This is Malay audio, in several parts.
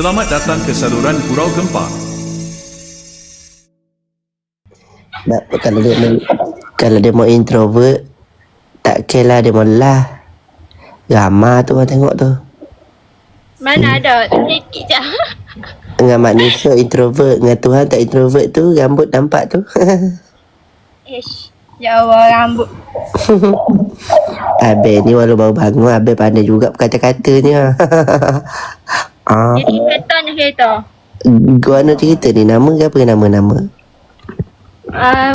Selamat datang ke saluran Gurau Gempa. Nak, kalau dia mau, kalau dia mau introvert tak care lah dia mau lah ramah tu orang tengok tu Mana ada sikit je. dengan manusia introvert dengan Tuhan tak introvert tu rambut nampak tu Ish. Ya Allah rambut. Abel ni walau baru bangun Abel pandai juga berkata-katanya ah, Jadi katanya kereta. Gua nak cerita ni nama ke apa nama-nama Uh,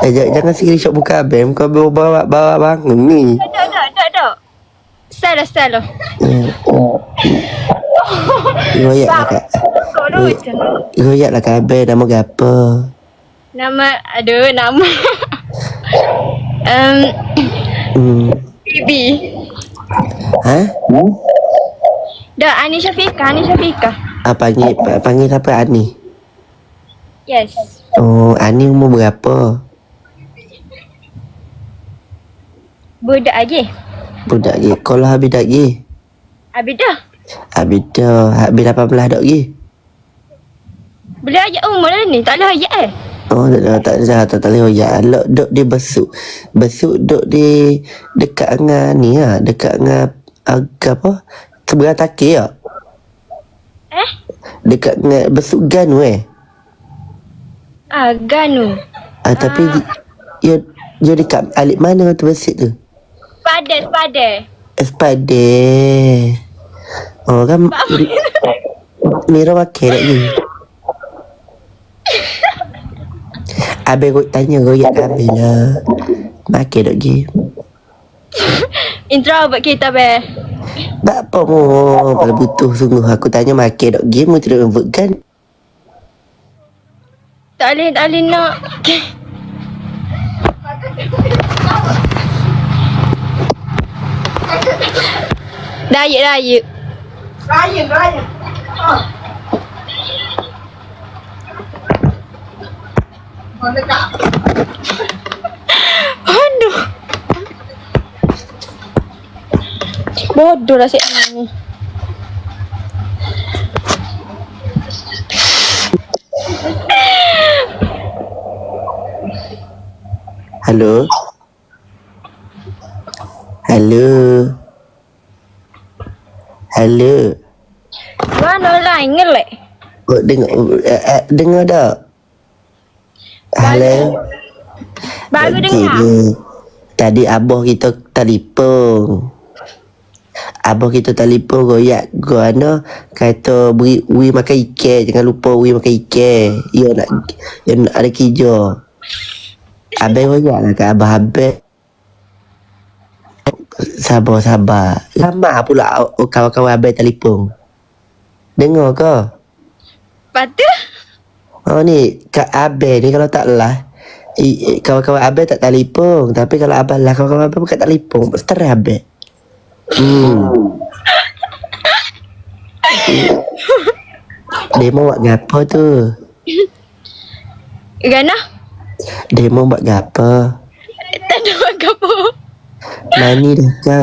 eh, jangan, jangan screenshot muka Abel Muka Abel bawa, bawa bangun ni tak, tak, tak, tak. Salah, salah. Eh, Royak lah kak Kau mana? Royak lah kak Abel nama ke apa Nama, aduh, nama. um, hmm. Bibi. Ha? Dah, Ani Syafiqah, Ani Syafiqah. Ah, panggil, pa- panggil apa Ani? Yes. Oh, Ani umur berapa? Budak lagi. Budak lagi. Kalau habis dak lagi? Habis dah. Habis dah. Habis 18 dak lagi? Boleh ajak umur dah ni. Tak boleh ajak eh. Oh, tak tak tak tak tak, tak boleh ya. Lok duk di besuk. Besuk duk di dekat dengan ni ah, dekat dengan agak apa? Seberang takir ya. Eh? Dekat dengan besuk Ganu eh. Ah, Ganu. Ah, tapi ya ya dekat alik mana tu besik tu? Padan, padan. Espade. Oh kan Mira pakai lagi. Abe kau tanya kau ya Abe lah. Makai dok lagi. Intro buat kita be. Tak apa mo. Kalau butuh sungguh aku tanya makai dok game mu tidak membuat kan. Tak boleh, tak boleh nak. Diet, diet. Aduh. Bodoh lah si ni. Halo. Halo. Halo. Mana lain ngelek? Oh, dengar uh, uh, dengar tak? Halo. Baru dengar. je. Tadi abah kita telefon. Abah kita telefon royak Gana kata beri wi makan ikan jangan lupa wi makan ikan. Ya nak ya nak ada kerja. Abang royak lah kat abah abang. Sabar sabar. Lama pula kawan-kawan abang telefon. Dengar ke? Lepas tu, Oh ni Kak Abel ni kalau tak lah Kawan-kawan Abel tak telefon Tapi kalau Abel lah Kawan-kawan Abel bukan telefon Stres Hmm Demo buat gapo tu Gana? Demo buat gapo Tak ada buat apa. Mani dah ke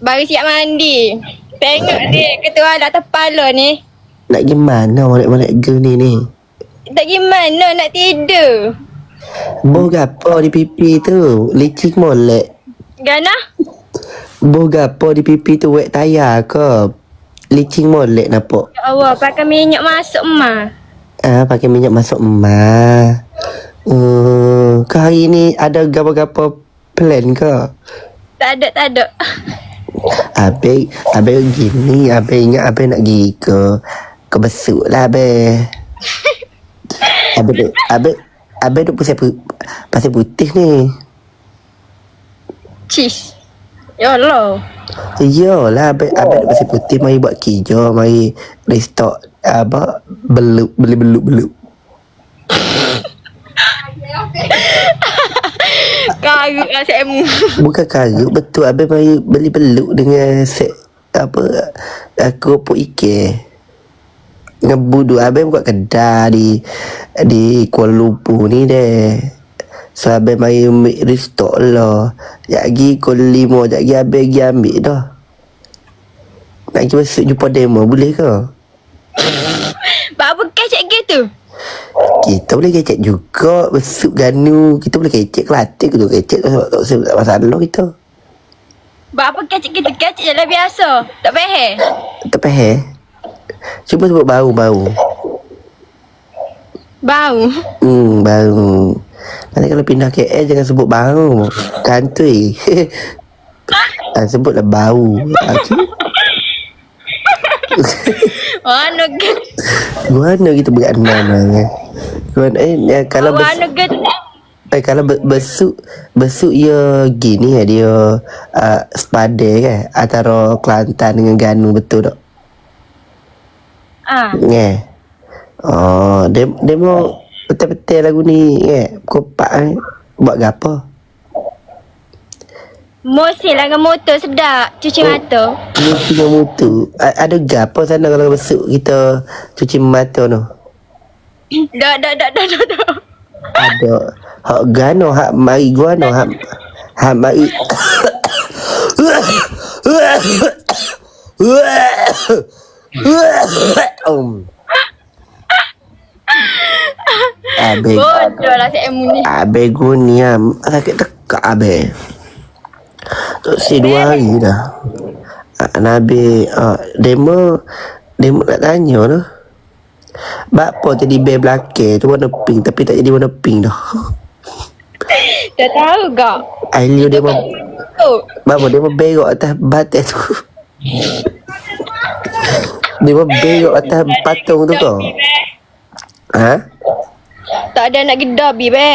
Baru siap mandi. Tengok ni, ketua dah kepala ni. Nak gimana Molek-molek girl ni ni Tak gimana nak tidur. Boh gapo di pipi tu Licik molek Gana? Boh gapo di pipi tu Wet tayar ke Licing molek nampak Ya Allah, pakai minyak masuk emak. Ah, pakai minyak masuk emas. Hmm, ke hari ni ada gapa-gapa plan ke? Tak ada, tak ada. Abe, abe gini, abe ingat abe nak pergi ke ke besuk lah abe. Abe, duk- abe, abe duk pasal pu- pasal putih ni. Cheese. Ya Allah. Iyalah, abe, abe duk pasal putih mari buat kerja, mari restock apa beluk beli beluk beluk. Karut lah saya Bukan karut betul Abang mari beli beluk dengan set apa kerupuk ikan. Dengan budu Abang buat kedai di di Kuala Lumpur ni deh. Abang mari ambil restock lah. Sekejap lagi pukul lima. Sekejap lagi abang pergi ambil dah. Nak pergi besok jumpa demo boleh ke? Buat apa kecek gitu? Kita boleh kecek juga Besuk ganu Kita boleh kecek Kelantik tu kecek Tak masalah kita Buat apa kecek gitu? Kecek je lah biasa. Tak faham. Tak faham Cuba sebut bau-bau Bau. Hmm, bau Nanti kalau pindah KL Jangan sebut bau Kantui ah, Sebutlah bau okay. Mana get? Mana kita beranak eh? Mana, eh, eh, kalau bes, Mana get? eh, kalau be, besuk besuk dia gini ya dia uh, sepadan kan antara Kelantan dengan Ganu betul tak? Ah, Nge. Oh, dia dia mau betul-betul lagu ni nge. Kopak eh. Buat gapo? Mosi lah dengan motor sedap. Cuci mata. Punya mutu. A- Ada gapo sana kalau besuk kita cuci mata tu? Dak, dak, dak, dak, dak, dak. Ada hak gano hak mari guano hak hak mari um. Abe Bodoh lah saya ni. Abe gunia sakit tekak abe. Tu si dua hari dah. Ah, Nabi uh, demo demo nak tanya tu. Bapa tadi bear belakang tu warna pink tapi tak jadi warna pink dah. Dah tahu kak? Ailio dia mau. Bapa dia mau berok atas batas tu. Dia mau berok atas patung tu kau. Ha? Tak ada nak pergi derby be.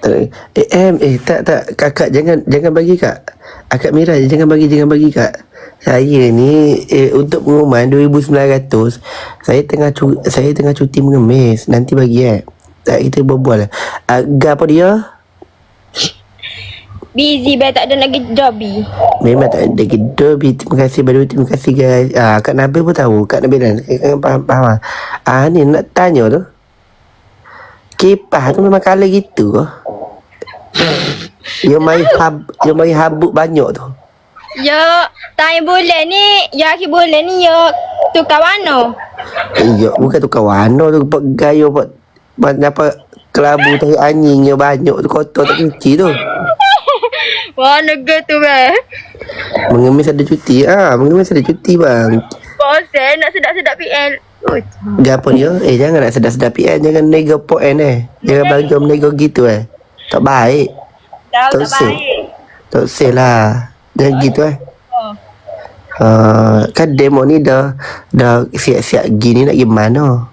Eh, eh, em, eh, tak, tak, kakak jangan, jangan bagi kak. Akak Mira, jangan bagi, jangan bagi kak. Saya ni, eh, untuk pengumuman 2,900, saya tengah cu, saya tengah cuti mengemis. Nanti bagi eh. Tak, kita berbual. Agak apa dia? Busy be tak ada nak pergi derby. Memang tak ada kita Bi, Terima kasih Badu Terima kasih guys ah, Kak Nabil pun tahu Kak Nabil dan eh, kan faham, faham ah, Ni nak tanya tu Kipas tu memang colour gitu ke Dia main hab, Dia main habuk banyak tu Ya, time bulan ni, ya akhir bulan ni ya tukar warna. Iya Bukan tukar warna tu Buat gaya Buat Buat apa Kelabu tahi anjing yang banyak tu Kotor tak cuci tu Warna gitu be. Mengemis ada cuti ah, Mengemis ada cuti bang Bosan nak sedap-sedap PL. Oh, Gapo dia? Eh jangan nak sedap-sedap PN Jangan nego poin eh. Jangan bagi nego gitu eh. Tak baik. Tahu Tak tak sih. baik. Tak usah lah. Jangan gitu eh. Oh. uh, Kan demo ni dah Dah siap-siap gini nak gimana?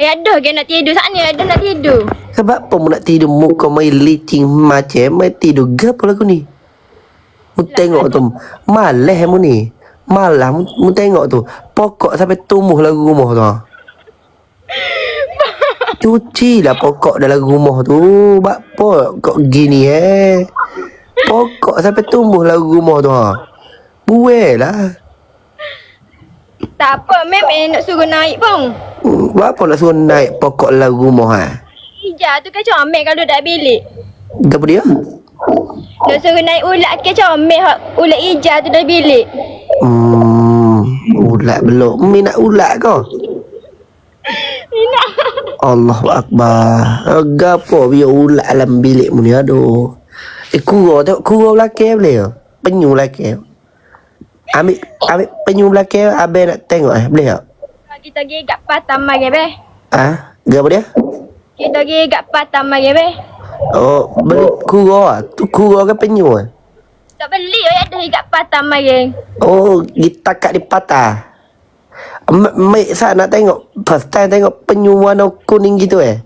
Eh ada ke nak tidur? Saat ni ada nak tidur. Sebab apa mu nak tidur? Muka main licing macam Main tidur. Gapo lagu ni? Mu tengok tu. Malah mu ni Malah mu, mu tengok tu Pokok sampai tumbuh lagu rumah tu Cuci lah pokok dalam rumah tu Bak apa kok gini eh Pokok sampai tumbuh lagu rumah tu ha Buat lah Tak apa, mem eh nak suruh naik pun. Hmm, Buat apa nak suruh naik pokok dalam rumah ha Hijau tu kan comel kalau duduk bilik. Apa dia? Nak suruh naik ulat ke comel hak ulat hijau tu dah bilik. Hmm, ulat belum. Mi nak ulat kau? Allahu Akbar. Gapo biar ulat dalam bilik mu ni aduh. Eh kura tengok kura belakang boleh ke? Penyu belakang. Ambil ambil penyu belakang abang nak tengok eh boleh tak? Kita pergi kat Patam mari be. Ah, gapo dia? Kita pergi kat Patam mari be. Oh, beli kura ah. Tu kura ke penyu ah? Tak beli oh ada kat Patam mari. Oh, ditakat di patah. Mek saya nak tengok First time tengok penyu warna kuning gitu eh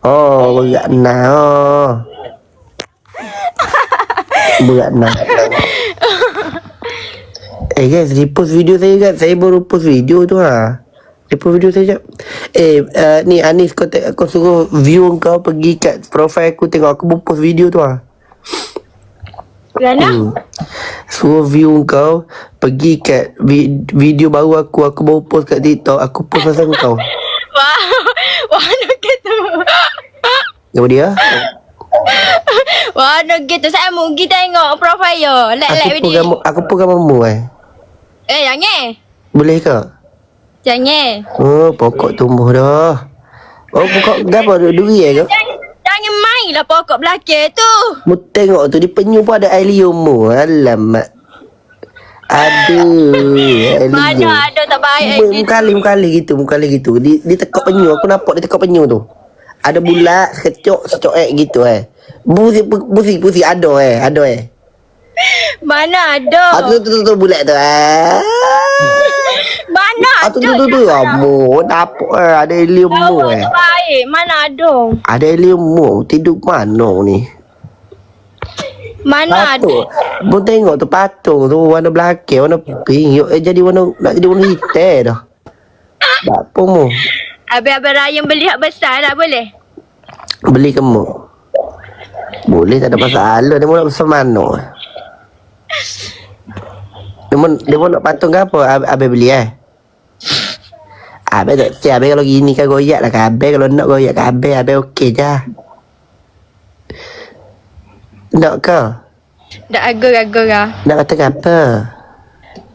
Oh berat nah oh. Berat nah Eh guys repost video saya guys Saya baru post video tu ha Repost video saya jap Eh uh, ni Anis kau, kau suruh view kau pergi kat profile aku Tengok aku pun post video tu ha Kerana Hmm. Suruh view kau Pergi kat vi- video baru aku Aku baru post kat TikTok Aku post pasal kau Wah, warna gitu. Apa dia? Warna gitu. Saya mau pergi tengok profile. Like-like Aku pun video. gambar, aku pun gambar mu eh Eh, jangan. Boleh ke? Jangan. Oh, pokok tumbuh dah. Oh, pokok gapo duk duri eh kau? Jangan, jangan main lah pokok belakang tu. Mu tengok tu di penyu pun ada air liur mu. Alamak. Liur. Mana ada tak baik Mu- lagi. Mukali mukali gitu, mukali gitu. Di di tekuk penyu, aku nampak di tekuk penyu tu. Ada bulat, sekecok, secok eh gitu eh. Busi busi busi ada eh, ada eh. Mana ada. Ah tu tu tu, tu bulat tu. Ah. Mana Ah ada. tu tu tu tu. Nampak eh ada liur mu eh. tak baik. Mana ada. Ada liur mu, tidur mana ni? Mana ada. Patung. Mu tengok tu patung tu warna belakang, warna pink. Eh, jadi warna nak jadi warna hitam dah. Tak apa mu. Abang-abang Ryan beli hak besar lah boleh? Beli ke mu? Boleh tak ada masalah. Dia mau nak besar mana? Dia mau, dia mau nak patung ke apa? Ab, abang beli eh? Abang tak siap. Abang kalau gini kan goyak lah kan. Abang kalau nak goyak kan abang. Abang okey je. Nak ke? Dah agar-agar lah. Nak kata ke apa?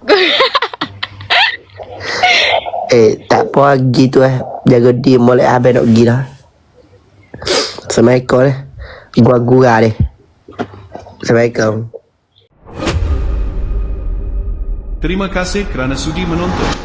eh, tak apa lagi tu eh. Jaga dia molek abang nak pergi dah. Assalamualaikum eh. Gua-gura deh. Assalamualaikum. Terima kasih kerana sudi menonton.